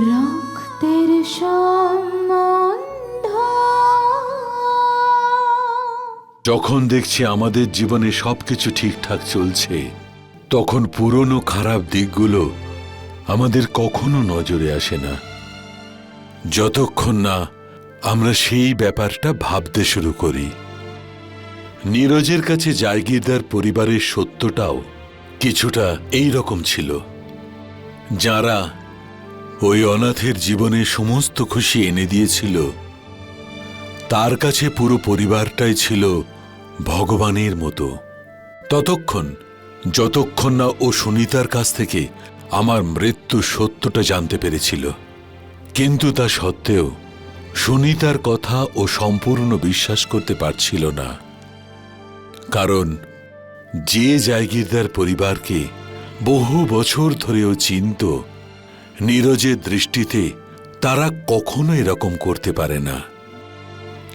রক্তের সম্বন্ধ। যখন দেখছি আমাদের জীবনে সবকিছু ঠিকঠাক চলছে, তখন পুরনো খারাপ দিকগুলো আমাদের কখনো নজরে আসে না। যতক্ষণ না আমরা সেই ব্যাপারটা ভাবতে শুরু করি। নীরজের কাছে জায়গিরদার পরিবারের সত্যটাও কিছুটা এই রকম ছিল। যারা ওই অনাথের জীবনে সমস্ত খুশি এনে দিয়েছিল। তার কাছে পুরো পরিবারটাই ছিল ভগবানের মতো। ততক্ষণ, যতক্ষণ না ও সুনিতার কাছ থেকে আমার মৃত্যু সত্যটা জানতে পেরেছিল। কিন্তু তা সত্ত্বেও সুনিতার কথা ও সম্পূর্ণ বিশ্বাস করতে পারছিল না। কারণ যে জায়গিরদার পরিবারকে বহু বছর ধরেও চিনত নীরজের দৃষ্টিতে তারা কখনো এরকম করতে পারে না।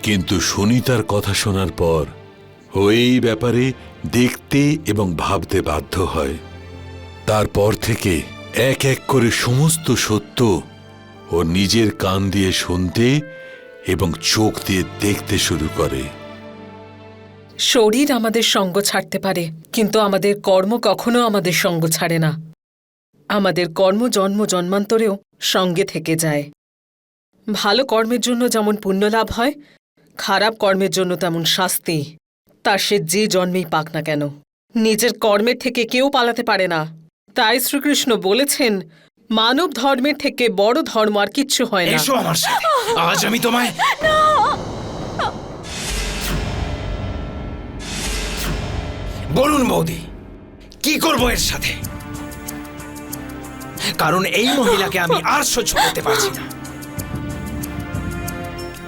কিন্তু সুনিতার কথা শোনার পর, ও এই ব্যাপারে দেখতে এবং ভাবতে বাধ্য হয়। তারপর থেকে এক এক করে সমস্ত সত্য ও নিজের কান দিয়ে শুনতে এবং চোখ দিয়ে দেখতে শুরু করে। শরীর আমাদের সঙ্গ ছাড়তে পারে, কিন্তু আমাদের কর্ম কখনো আমাদের সঙ্গ ছাড়ে না। আমাদের কর্ম জন্ম জন্মান্তরেও সঙ্গে থেকে যায়। ভালো কর্মের জন্য যেমন পুণ্যলাভ হয়, খারাপ কর্মের জন্য তেমন শাস্তি। তা সে যে জন্মেই পাক না কেন। নিজের কর্মের থেকে কেউ পালাতে পারে না। তাই শ্রীকৃষ্ণ বলেছেন, মানব ধর্মের থেকে বড় ধর্ম আর কিচ্ছু হয় না। আমার আজ আমি তোমায় বলুন বৌদি, কি করব এর সাথে? কারণ এই মহিলাকে আমি আর সহ্য করতে পারছি না।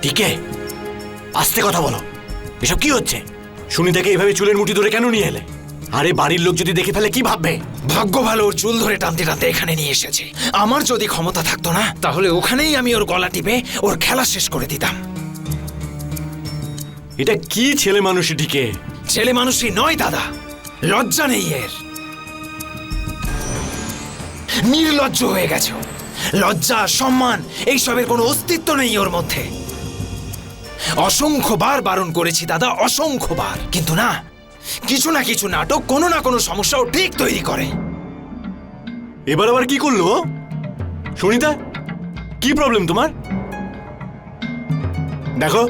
টিকে আস্তে কথা বলো। এসব কি হচ্ছে? সুনিতাকে এভাবে চুলের মুঠি ধরে কেন নিয়ে এলে? আরে বাড়ির লোক যদি দেখে ফেলে কি ভাববে? ভাগ্য ভালো ওর চুল ধরে টানতে টানতে এখানে নিয়ে এসেছে। আমার যদি ক্ষমতা থাকতো না তাহলে ওখানেই আমি ওর গলা টিপে ওর খেলা শেষ করে দিতাম। এটা কি ছেলে মানুষ টিকে? ছেলে মানুষই নয় দাদা। লজ্জা নেই এর। নির্লজ্জ হয়ে গেছে লজ্জা, সম্মান, এইসবের কোনো অস্তিত্ব নেই ওর মধ্যে। অসংখ্যবার বারণ করেছি দাদা, অসংখ্যবার। কিন্তু না, কিছু না কিছু নাটক কোনো না কোনো সমস্যাও ঠিক তৈরি করে। এবার আবার কি করল সুনিতা, কি প্রবলেম তোমার? দেখো,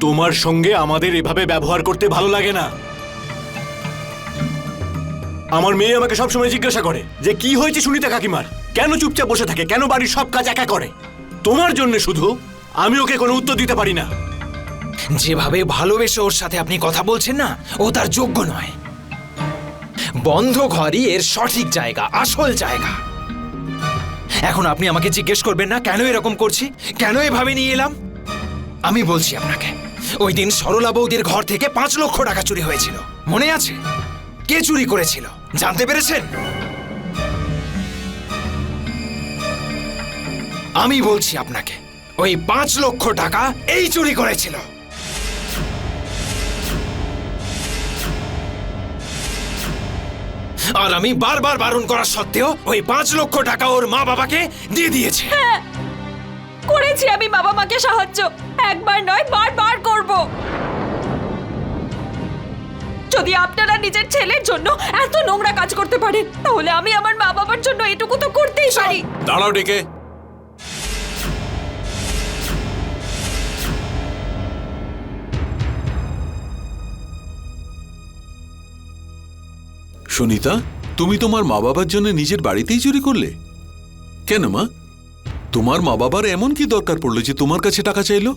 তোমার সঙ্গে আমাদের এভাবে ব্যবহার করতে ভালো লাগে না। আমার মেয়ে আমাকে সবসময় জিজ্ঞাসা করে যে কি হয়েছে সুনিতা কাকিমার? কেন চুপচাপ বসে থাকে? কেন বাড়ির সব কাজ একা করে? তোমার জন্য শুধু আমি ওকে কোনো উত্তর দিতে পারি না। যেভাবে ভালোবেসে ওর সাথে আপনি কথা বলছেন না, ও তার যোগ্য নয়। বন্ধ ঘরই এর সঠিক জায়গা, আসল জায়গা। এখন আপনি আমাকে জিজ্ঞেস করবেন না, কেন এরকম করছি? কেন এভাবে নিয়ে এলাম? আমি বলছি আপনাকে, ওই দিন সরলা বৌদির ঘর থেকে পাঁচ লক্ষ টাকা চুরি হয়েছিল। মনে আছে? কে চুরি করেছিল? জানতে পেরেছেন? আমি বলছি আপনাকে, ওই পাঁচ লক্ষ টাকা এই চুরি করেছিল। আর আমি বারবার বারণ করা সত্ত্বেও ওই পাঁচ লক্ষ টাকা ওর মা বাবাকে দিয়ে দিয়েছে। করেছি আমি বাবা মাকে সাহায্য। একবার নয়, বারবার করব। যদি আপনারা নিজের ছেলের জন্য এত নোংরা কাজ করতে পারেন তাহলে আমি আমার মা বাবার জন্য এটুকু তো করতেই পারি। দাঁড়াও ডেকে। সুনিতা তুমি তোমার মা বাবার জন্য নিজের বাড়িতেই চুরি করলে? কেন মা? তোমার মা বাবার এমন কি দরকার পড়ল যে তোমার কাছে টাকা চাইলো?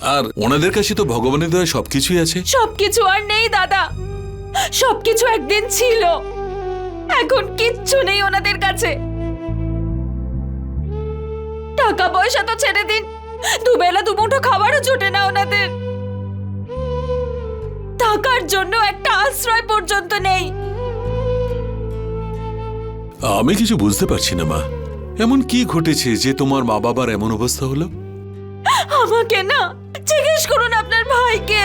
আর ওনাদের কাছে তো ভগবানের দয়া সবকিছুই আছে। সবকিছু আর নেই দাদা। সবকিছু একদিন ছিল। এখন কিচ্ছু নেই ওনাদের কাছে। টাকা পয়সা তো ছেড়ে দিন। দুবেলা দুমুঠো খাবারও জোটে না ওনাদের। টাকার জন্য একটা আশ্রয় পর্যন্ত নেই। আমি কিছু বুঝতে পারছি না মা। এমন কি ঘটেছে যে তোমার মা বাবার এমন অবস্থা হলো? আমাকে না জিজ্ঞেস করুন আপনার ভাইকে।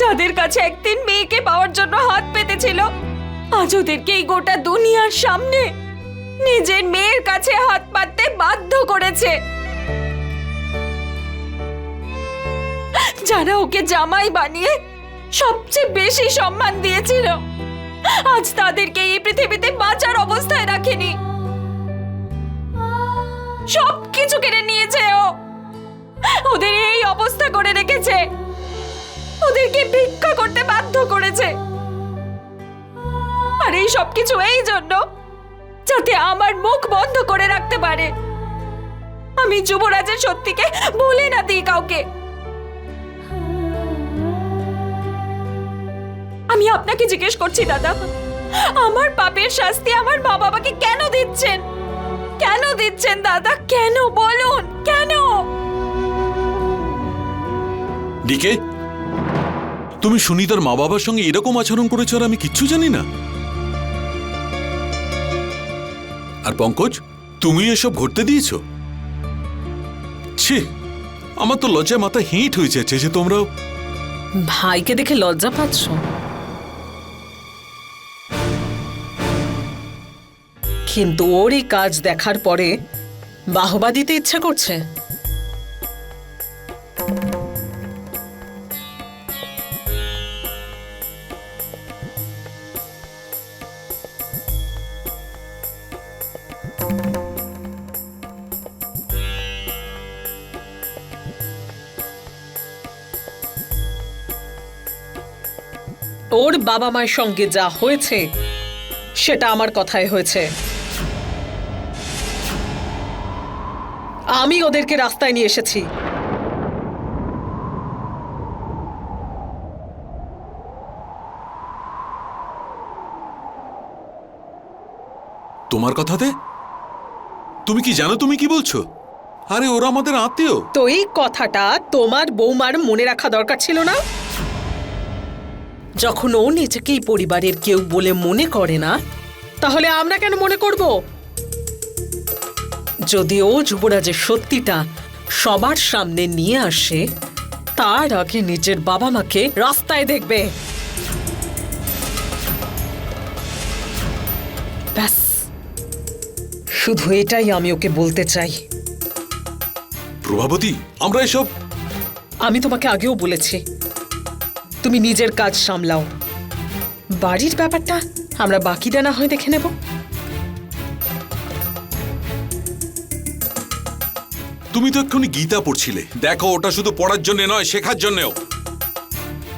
যাদের কাছে একদিন মেয়েকে পাওয়ার জন্য হাত পেতেছিল, আজ ওদেরকে এই গোটা দুনিয়ার সামনে নিজের মেয়ের কাছে হাত পাততে বাধ্য করেছে। যারা ওকে জামাই বানিয়ে সবচেয়ে বেশি সম্মান দিয়েছিল, আজ তাদেরকে এই পৃথিবীতে বাঁচার অবস্থায় রাখেনি। সব কিছু কেড়ে নিয়েছে ও। ওদের এই অবস্থা করে রেখেছে। ওদেরকে ভিক্ষা করতে বাধ্য করেছে। আর এই সব কিছু এই জন্য যাতে আমার মুখ বন্ধ করে রাখতে পারে। আমি যুবরাজের সত্যিকে বলে না দিই কাউকে। আমি আপনাকে জিজ্ঞেস করছি, দাদা, আমার পাপের শাস্তি আমার মা বাবাকে কেন দিচ্ছেন? কেন দিচ্ছেন দাদা? কেন? বলুন কেন? ডিকে তুমি সুনিতার মা বাবার সঙ্গে এরকম আচরণ করেছ আর আমি কিচ্ছু জানি না। আর পঙ্কজ তুমি এসব ঘটতে দিয়েছ? ছি আমার তো লজ্জায় মাথা হিট হয়ে যাচ্ছে যে তোমরাও ভাইকে দেখে লজ্জা পাচ্ছ? কিন্তু ওর এই কাজ দেখার পরে বাহবা দিতে ইচ্ছা করছে। ওর বাবা মায়ের সঙ্গে যা হয়েছে, সেটা আমার কথায় হয়েছে। আমি ওদেরকে রাস্তায় নিয়ে এসেছি। তোমার কথাতে? তুমি কি জানো তুমি কি বলছো? আরে ওরা আমাদের আত্মীয়। তো এই কথাটা তোমার বৌমার মনে রাখা দরকার ছিল না? যখন ও নিজেকে এই পরিবারের কেউ বলে মনে করে না তাহলে আমরা কেন মনে করব? যদি ও যুবরাজের সত্যিটা সবার সামনে নিয়ে আসে তার আগে নিজের বাবা মাকে রাস্তায় দেখবে। ব্যাস। শুধু এটাই আমি ওকে বলতে চাই। প্রভাবতী আমরা এসব আমি তোমাকে আগেও বলেছি তুমি নিজের কাজ সামলাও। বাড়ির ব্যাপারটা আমরা বাকিটা না হয় দেখে নেব। তুমি তো এক্ষুনি গীতা পড়ছিলে। দেখো, ওটা শুধু পড়ার জন্য নয়, শেখার জন্যও।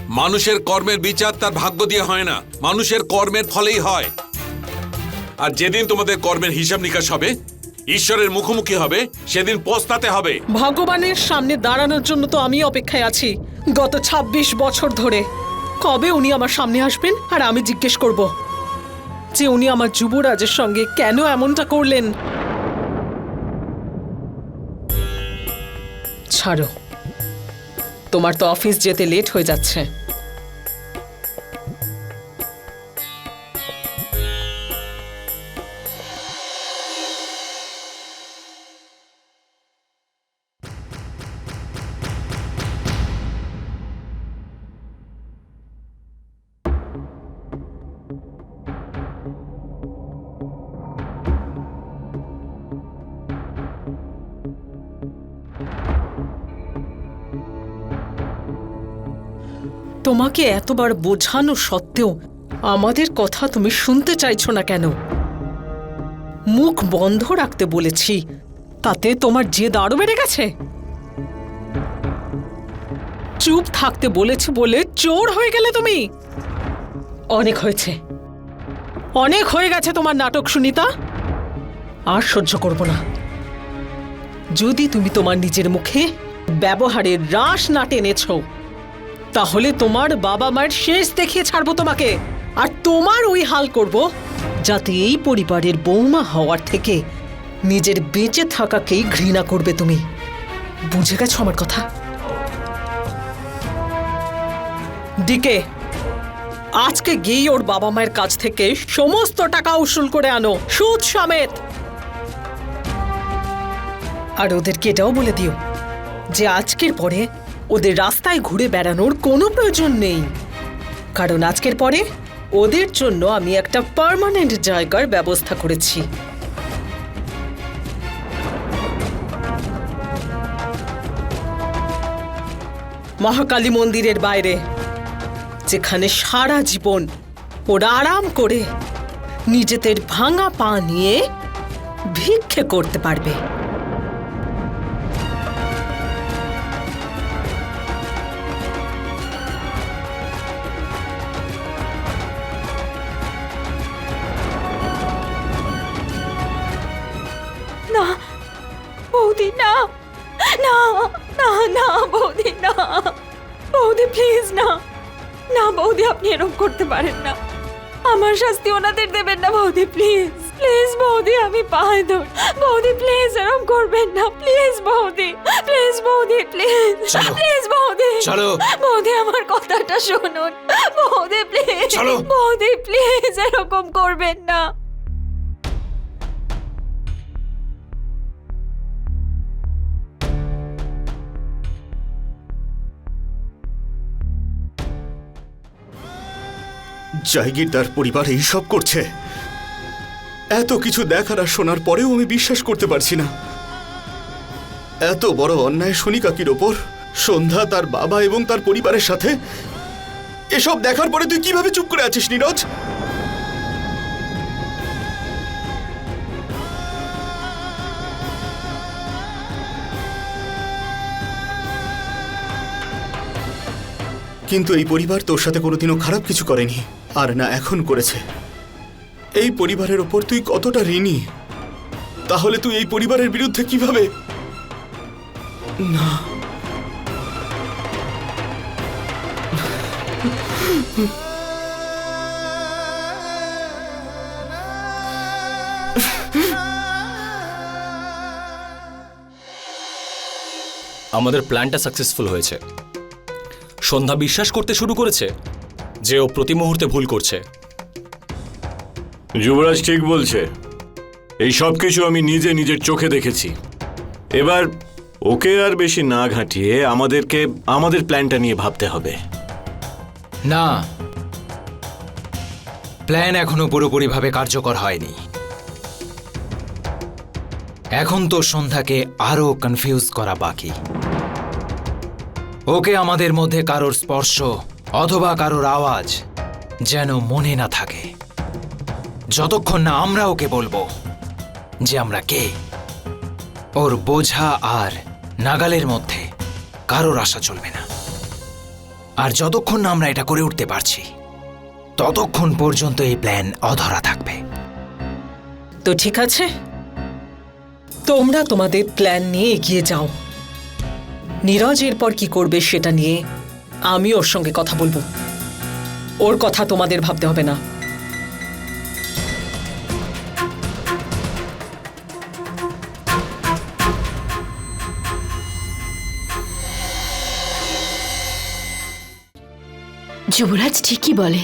মানুষের কর্মের বিচার তার ভাগ্য দিয়ে হয় না। মানুষের কর্মের ফলেই হয়। আর যেদিন তোমাদের কর্মের হিসাব নিকাশ হবে, ঈশ্বরের মুখোমুখি হবে, সেদিন পস্তাতে হবে। ভগবানের সামনে দাঁড়ানোর জন্য তো আমি অপেক্ষায় আছি, গত ২৬ বছর ধরে। কবে উনি আমার সামনে আসবেন, আর আমি জিজ্ঞেস করব? যে উনি আমার যুবরাজের সঙ্গে কেন এমনটা করলেন? ছাড়ো। তোমার তো অফিস যেতে লেট হয়ে যাচ্ছে। তোমাকে এতবার বোঝানো সত্ত্বেও আমাদের কথা তুমি শুনতে চাইছো না কেন? মুখ বন্ধ রাখতে বলেছি, তাতে তোমার জেদ আরও বেড়ে গেছে। চুপ থাকতে বলেছি বলে চোর হয়ে গেলে তুমি? অনেক হয়েছে। অনেক হয়ে গেছে তোমার নাটক, সুনিতা। আর সহ্য করব না। যদি তুমি তোমার নিজের মুখে ব্যবহারের রাস না টেনেছো তাহলে তোমার বাবা মায়ের শেষ দেখিয়ে ছাড়বো তোমাকে। আর তোমার ওই হাল করব যাতে এই পরিবারের বৌমা হওয়ার থেকে নিজের বেঁচে থাকাকেই ঘৃণা করবে তুমি। বুঝে গেছো আমার কথা? ডিকে, আজকে গিয়ে ওর বাবা মায়ের কাছ থেকে সমস্ত টাকা উসুল করে আনো, সুদ সমেত। আর ওদেরকে এটাও বলে দিও যে আজকের পরে ওদের রাস্তায় ঘুরে বেড়ানোর কোনো প্রয়োজন নেই। কারণ আজকের পরে ওদের জন্য আমি একটা পার্মানেন্ট জায়গার ব্যবস্থা করেছি। মহাকালী মন্দিরের বাইরে, যেখানে সারা জীবন ওরা আরাম করে নিজেদের ভাঙা পা নিয়ে ভিক্ষে করতে পারবে। এরকম করতে পারেন না আমার শাস্তি ওনাদের দেবেন না বৌদি প্লিজ প্লিজ বৌদি আমি পায়ে ধর বৌদি প্লিজ এরকম করবেন না প্লিজ বৌদি প্লিজ বৌদি প্লিজ চলো। প্লিজ বৌদি চলো। বৌদি আমার কথাটা শুনুন বৌদি প্লিজ চলো। বৌদি প্লিজ এরকম করবেন না জাহিগীরদার পরিবার এইসব করছে। এত কিছু দেখার আর শোনার পরেও আমি বিশ্বাস করতে পারছি না। এত বড় অন্যায় শুনি কাকির ওপর সন্ধ্যা তার বাবা এবং তার পরিবারের সাথে, এসব দেখার পরে তুই কীভাবে চুপ করে আছিস, নীরজ? কিন্তু এই পরিবার তোর সাথে কোনোদিনও খারাপ কিছু করেনি, আর না এখন করেছে। এই পরিবারের ওপর তুই কতটা ঋণী? তাহলে তুই এই পরিবারের বিরুদ্ধে কীভাবে? না। আমাদের প্ল্যানটা সাকসেসফুল হয়েছে। সন্ধ্যা বিশ্বাস করতে শুরু করেছে যে ও প্রতি মুহূর্তে ভুল করছে। যুবরাজ ঠিক বলছে। এই সব কিছু আমি নিজে নিজের চোখে দেখেছি। এবার ওকে আর বেশি না ঘাঁটিয়ে আমাদেরকে আমাদের প্ল্যানটা নিয়ে ভাবতে হবে। না। প্ল্যান এখনও পুরোপুরিভাবে কার্যকর হয়নি। এখন তো সন্ধ্যাকে আরও কনফিউজ করা বাকি। ওকে আমাদের মধ্যে কারোর স্পর্শ অথবা কারোর আওয়াজ যেন মনে না থাকে। যতক্ষণ না আমরা ওকে বলব যে আমরা কে, ওর বোঝা আর নাগালের মধ্যে কারোর আশা চলবে না। আর যতক্ষণ না আমরা এটা করে উঠতে পারছি, ততক্ষণ পর্যন্ত এই প্ল্যান অধরা থাকবে। তো ঠিক আছে। তোমরা তোমাদের প্ল্যান নিয়ে এগিয়ে যাও। নীরজ এরপর কি করবে সেটা নিয়ে আমি ওর সঙ্গে কথা বলব। ওর কথা তোমাদের ভাবতে হবে না। যুবরাজ ঠিকই বলে।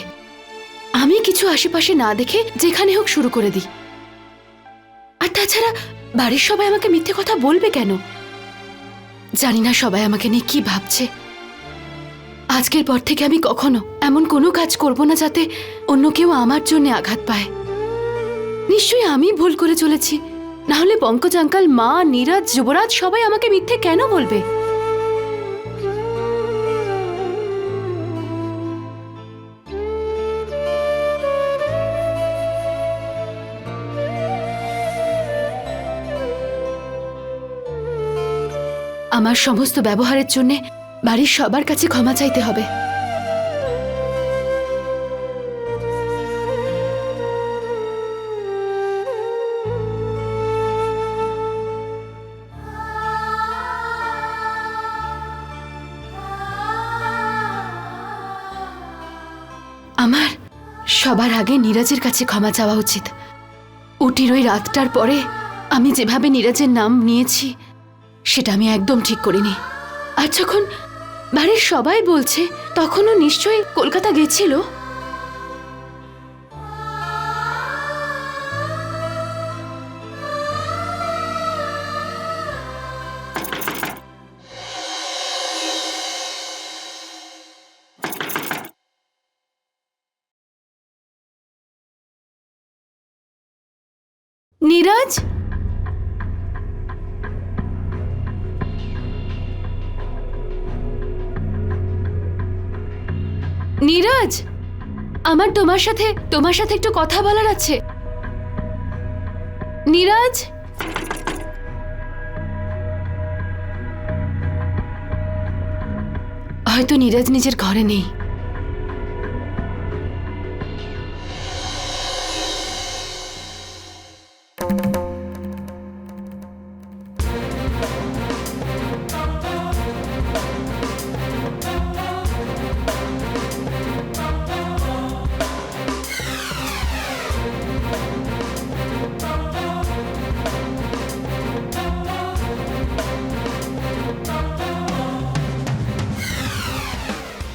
আমি কিছু আশেপাশে না দেখে যেখানে হোক শুরু করে দিই। আর তাছাড়া বাড়ির সবাই আমাকে মিথ্যে কথা বলবে কেন? জানি না সবাই আমাকে নিয়ে কি ভাবছে। আজকের পর থেকে আমি কখনো এমন কোনো কাজ করব না যাতে অন্য কেউ আমার জন্য আঘাত পায়। নিশ্চয়ই আমি ভুল করে চলেছি। না হলে পঙ্কজ আঙ্কাল, মা, নীরাজ, যুবরাজ সবাই আমাকে মিথ্যে কেন বলবে? আমার সমস্ত ব্যবহারের জন্য বাড়ির সবার কাছে ক্ষমা চাইতে হবে। আমার সবার আগে নীরাজের কাছে ক্ষমা চাওয়া উচিত। উটির ওই রাতটার পরে আমি যেভাবে নীরাজের নাম নিয়েছি সেটা আমি একদম ঠিক করিনি। আর যখন বাড়ির সবাই বলছে, তখনও নিশ্চয়ই কলকাতা গেছিল। নীরাজ? নীরজ! আমার তোমার সাথে তোমার সাথে একটু কথা বলার আছে। নীরজ! হয়তো নীরজ নিজের ঘরে নেই।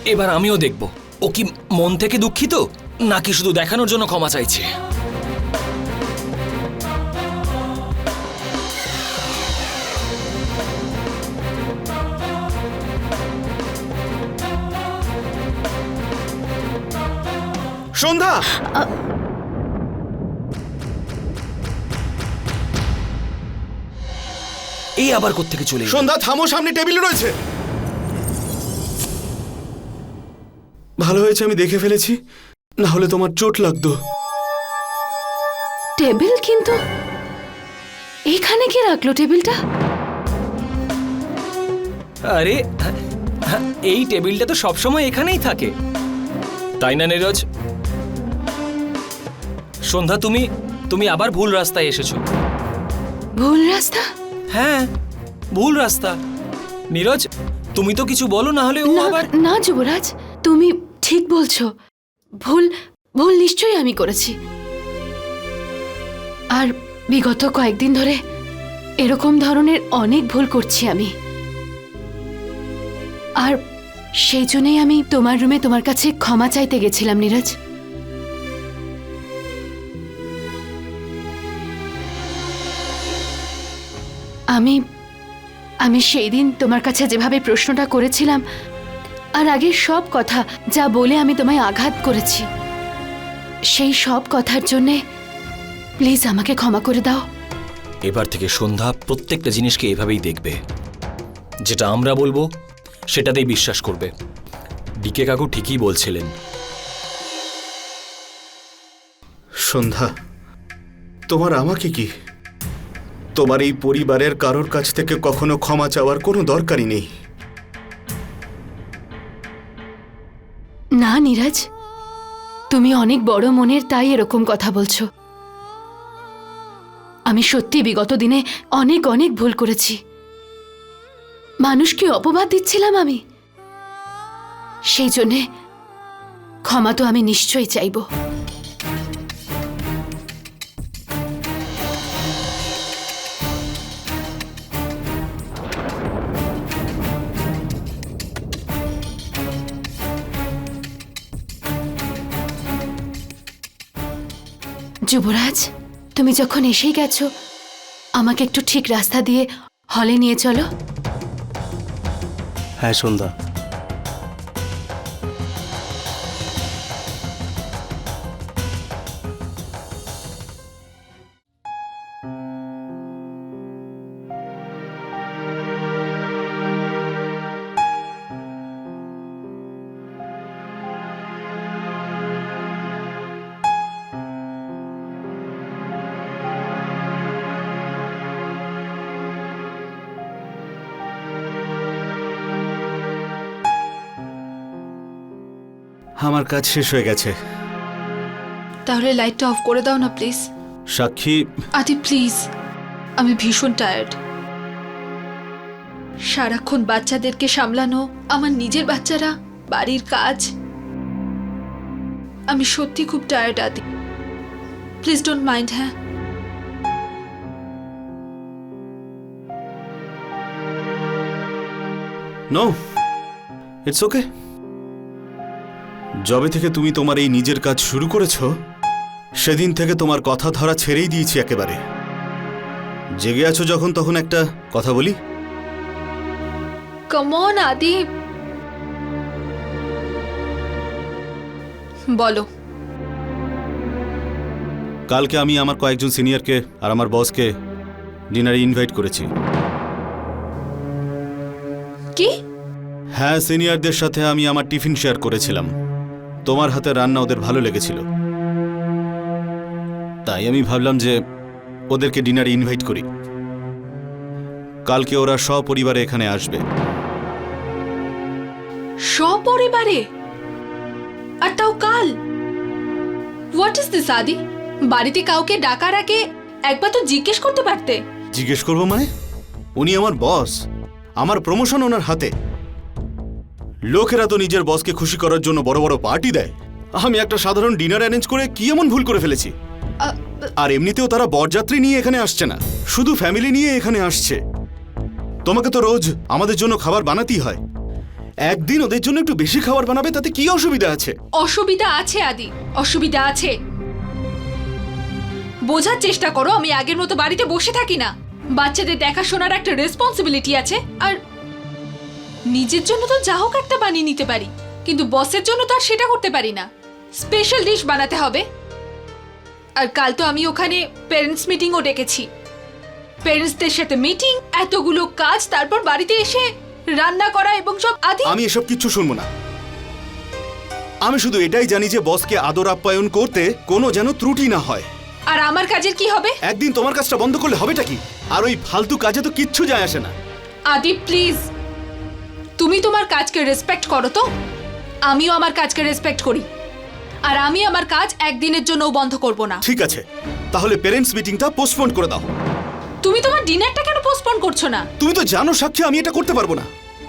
এবার আমিও দেখব। ও কি মন থেকে দুঃখিত? নাকি শুধু দেখানোর জন্য ক্ষমা চাইছে? সন্ধ্যা! এই আবার কোত্থেকে চলে সন্ধ্যা থামো সামনে টেবিল রয়েছে। ভালো হয়েছে আমি দেখে ফেলেছি। না হলে তোমার চোট লাগতো। টেবিল কিন্তু এখানে কে রাখল টেবিলটা? আরে এই টেবিলটা তো সবসময় এখানেই থাকে। তাই না নীরজ? সন্ধ্যা তুমি তুমি আবার ভুল রাস্তায় এসেছ। ভুল রাস্তা? হ্যাঁ ভুল রাস্তা। নীরজ তুমি তো কিছু বলো না হলে ও আবার না যুবরাজ তুমি ঠিক বলছো। ভুল ভুল নিশ্চয়ই আমি করেছি। আর বিগত কয়েকদিন ধরে এরকম ধরনের অনেক ভুল করছি আমি। আর সেই জন্যই আমি তোমার রুমে তোমার কাছে ক্ষমা চাইতে গেছিলাম, নীরজ। আমি আমি সেই দিন তোমার কাছে যেভাবে প্রশ্নটা করেছিলাম আর আগের সব কথা যা বলে আমি তোমায় আঘাত করেছি সেই সব কথার জন্যে প্লিজ আমাকে ক্ষমা করে দাও। এবার থেকে সন্ধ্যা প্রত্যেকটা জিনিসকে এভাবেই দেখবে। যেটা আমরা বলব সেটাতেই বিশ্বাস করবে। ডিকে কাকু ঠিকই বলছিলেন। সন্ধ্যা তোমার আমাকে কি? তোমার এই পরিবারের কারোর কাছ থেকে কখনো ক্ষমা চাওয়ার কোনো দরকারই নেই। নীরজ, তুমি অনেক বড় মনের তাই এরকম কথা বলছো। আমি সত্যি বিগত দিনে অনেক অনেক ভুল করেছি। মানুষকে অপবাদ দিচ্ছিলাম আমি। সেই জন্যে ক্ষমা তো আমি নিশ্চয়ই চাইব। যুবরাজ, তুমি যখন এসেই গেছো, আমাকে একটু ঠিক রাস্তা দিয়ে হলে নিয়ে চলো। হ্যাঁ সন্ধ্যা। আমার কাজ শেষ হয়ে গেছে। তাহলে লাইটটা অফ করে দাও না প্লিজ। সাক্ষী। আদি প্লিজ। আমি ভীষণ টায়ার্ড সারাক্ষণ বাচ্চাদেরকে সামলানো আমার নিজের বাচ্চারা বাড়ির কাজ। আমি সত্যি খুব টায়ার্ড আদি। প্লিজ ডোন্ট মাইন্ড হ্যাঁ। নো ইটস ওকে যবে থেকে তুমি তোমার এই নিজের কাজ শুরু করেছ সেদিন থেকে তোমার কথা ধরা ছেড়েই দিয়েছি একেবারে। জেগে আছো যখন তখন একটা কথা বলি? কমন আদি বলো। কালকে আমি আমার কয়েকজন সিনিয়রকে আর আমার বসকে ডিনারে ইনভাইট করেছি। কি? হ্যাঁ সিনিয়রদের সাথে আমি আমার টিফিন শেয়ার করেছিলাম। তোমার হাতে রান্না ওদের ভালো লেগেছিল। তাই আমি ভাবলাম যে ওদেরকে ডিনারে ইনভাইট করি। কালকে ওরা সপরিবারে এখানে আসবে। সপরিবারে? আর তাও কাল? হোয়াট ইজ দিস আদি? বাড়িতে কাউকে ডাকার আগে একবার তো জিজ্ঞেস করতে পারতে। জিজ্ঞেস করব মানে? উনি আমার বস আমার প্রমোশন ওনার হাতে। লোকেরা তো নিজের বসকে খুশি করার জন্য বড় বড় পার্টি দেয়। আমি একটা সাধারণ ডিনার অ্যারেঞ্জ করে কি এমন ভুল করে ফেলেছি? আর এমনিতেও তারা বরযাত্রী নিয়ে এখানে আসছে না। শুধু ফ্যামিলি নিয়ে এখানে আসছে। তোমাকে তো রোজ আমাদের জন্য খাবার বানাতেই হয়। একদিন ওদের জন্য একটু বেশি খাবার বানাবে তাতে কি অসুবিধা আছে? অসুবিধা আছে আদি। অসুবিধা আছে। বোঝার চেষ্টা করো আমি আগের মতো বাড়িতে বসে থাকি না। বাচ্চাদের দেখাশোনার একটা রেসপন্সিবিলিটি আছে আর নিজের জন্য তো যা হোক একটা বানিয়ে নিতে পারি কিন্তু বসের জন্য তো আর সেটা করতে পারি না। স্পেশাল ডিশ বানাতে হবে। আর কাল তো আমি ওখানে প্যারেন্টস মিটিংও ডেকেছি। প্যারেন্টসদের সাথে মিটিং এতগুলো কাজ তারপর বাড়িতে এসে রান্না করা এবং সব আদি আমি এসব কিচ্ছু শুনব না। আমি শুধু এটাই জানি যে বসকে আদর আপ্যায়ন করতে কোনো যেন ত্রুটি না হয়। আর আমার কাজের কি হবে? একদিন তোমার কাজটা বন্ধ করলে হবেটা কি? আর ওই ফালতু কাজে তো কিচ্ছু যায় আসে না। আদি প্লিজ তুমি তোমার কাজকে রেসপেক্ট করো তো। আমিও আমার কাজকে রেসপেক্ট করি। আর আমি আমার কাজ একদিনের জন্যও বন্ধ করব না। ঠিক আছে। তাহলে পেরেন্টস মিটিংটা পোস্টপোন করে দাও। তুমি তোমার ডিনারটা কেন পোস্টপোন করছ না? তুমি তো জানো সাক্ষী আমি এটা করতে পারব না।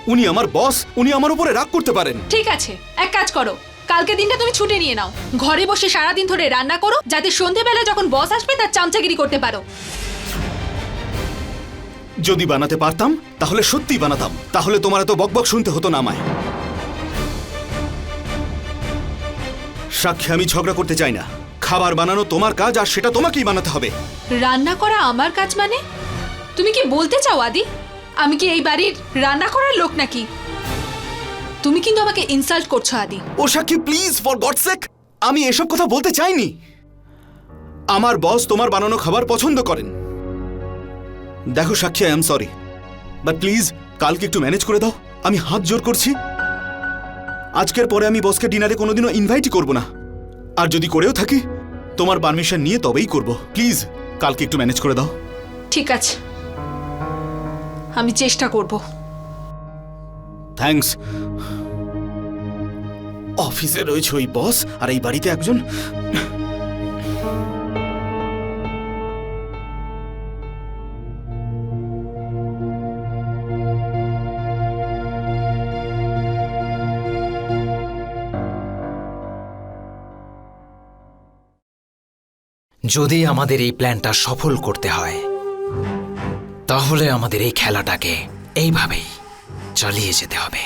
উনি আমার বস উনি আমার উপরে রাগ করতে পারেন। ঠিক আছে এক কাজ করো। কালকে দিনটা তুমি ছুটে নিয়ে নাও। ঘরে বসে সারাদিন ধরে রান্না করো যাতে সন্ধেবেলা যখন বস আসবে তার চামচাগিরি করতে পারো। যদি বানাতে পারতাম তাহলে সত্যি বানাতাম। তাহলে তোমার এত বকবক শুনতে হতো না আমায়। সাক্ষী আমি ঝগড়া করতে চাই না। খাবার বানানো তোমার কাজ আর সেটা তোমাকেই বানাতে হবে। রান্না করা আমার কাজ মানে? তুমি কি বলতে চাও আদি? আমি কি এই বাড়ির রান্না করার লোক নাকি? তুমি কিন্তু আমাকে ইনসাল্ট করছ আদি। ও সাক্ষী প্লিজ ফর গড সেক আমি এসব কথা বলতে চাইনি। আমার বস তোমার বানানো খাবার পছন্দ করেন। দেখো Sakshi I am sorry but please কালকে একটু ম্যানেজ করে দাও। আমি হাত জোর করছি। আজকের পরে আমি বসকে ডিনারে কোনোদিনও ইনভাইটই করব না। আর যদি করেও থাকি তোমার পারমিশন নিয়ে তবেই করব। প্লিজ কালকে একটু ম্যানেজ করে দাও। ঠিক আছে। আমি চেষ্টা করব। থ্যাঙ্কস অফিসে রয়েছে ওই বস আর এই বাড়িতে একজন। যদি আমাদের এই প্ল্যানটা সফল করতে হয়, তাহলে আমাদের এই খেলাটাকে এইভাবেই চালিয়ে যেতে হবে।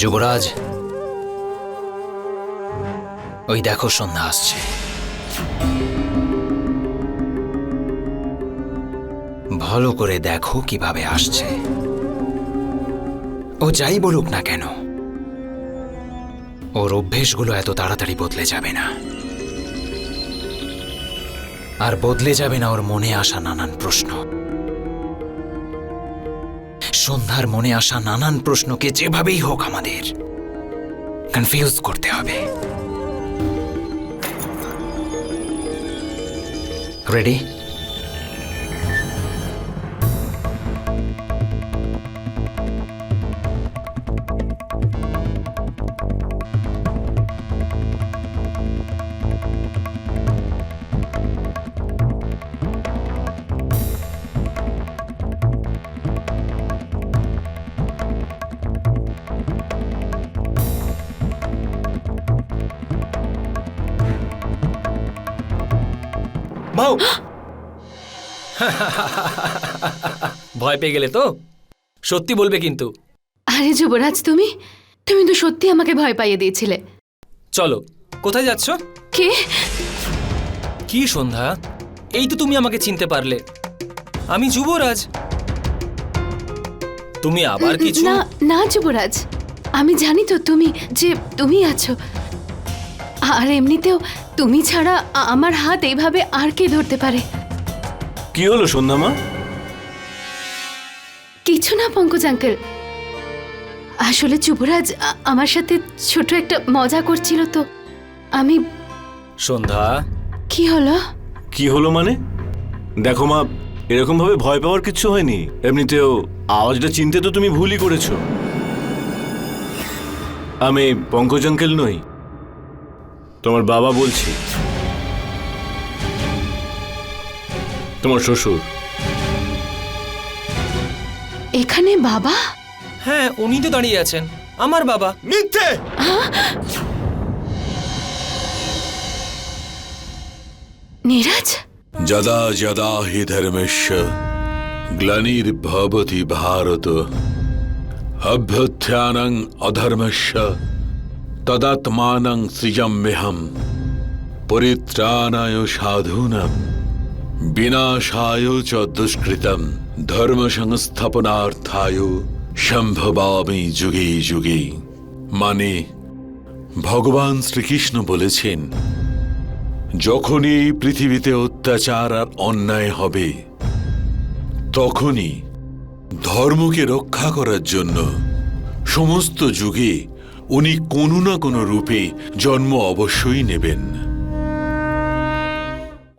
যুবরাজ, ওই দেখো সন্ধ্যা আসছে। ভালো করে দেখো কীভাবে আসছে। ও যাই বলুক না কেন, ওর অভ্যেসগুলো এত তাড়াতাড়ি বদলে যাবে না। আর বদলে যাবে না ওর মনে আসা নানান প্রশ্ন। সন্ধ্যার মনে আসা নানান প্রশ্নকে যেভাবেই হোক আমাদের কনফিউজ করতে হবে। রেডি ভয় পেয়ে গেলে তো? সত্যি বলবে কিন্তু। আরে যুবরাজ তুমি? তুমি তো সত্যি আমাকে ভয় পাইয়ে দিয়েছিলে। চলো কোথায় যাচ্ছ? কে? কি সন্ধ্যা? এই তো তুমি আমাকে চিনতে পারলে। আমি যুবরাজ। তুমি আবার কিছু? না না যুবরাজ। আমি জানি তো তুমি যে তুমি আছো। আর এমনিতেও তুমি ছাড়া আমার হাত এইভাবে আর কে ধরতে পারে? কি হলো সন্ধ্যামা কিছু না পঙ্কজ আঙ্কেল। আসলে যুবরাজ আ- আমার সাথে ছোট একটা মজা করছিল তো। আমি সন্ধ্যা। কি হলো? কি হলো মানে? দেখো মা এরকম ভাবে ভয় পাওয়ার কিচ্ছু হয়নি। এমনিতেও আওয়াজটা চিনতে তো তুমি ভুলই করেছ। আমি পঙ্কজ আঙ্কেল নই তোমার বাবা বলছি। তোমার শ্বশুর। এখানে বাবা? হ্যাঁ উনি তো দাঁড়িয়ে আছেন। আমার বাবা। মিথ্যে! নীরাজ? যদা যদা হি ধর্মস্য গ্লানির্ভবতি ভারত অভ্যুত্থানং অধর্মস্য তদাত্মানং সৃজম্যহম পরিত্রাণায় সাধূনাম। বিনাশায় চ দুষ্কৃতম ধর্ম সংস্থাপনার্থায় সম্ভবামি যুগে যুগে। মানে ভগবান শ্রীকৃষ্ণ বলেছেন, যখনই পৃথিবীতে অত্যাচার আর অন্যায় হবে, তখনই ধর্মকে রক্ষা করার জন্য সমস্ত যুগে উনি কোনো না কোনো রূপে জন্ম অবশ্যই নেবেন।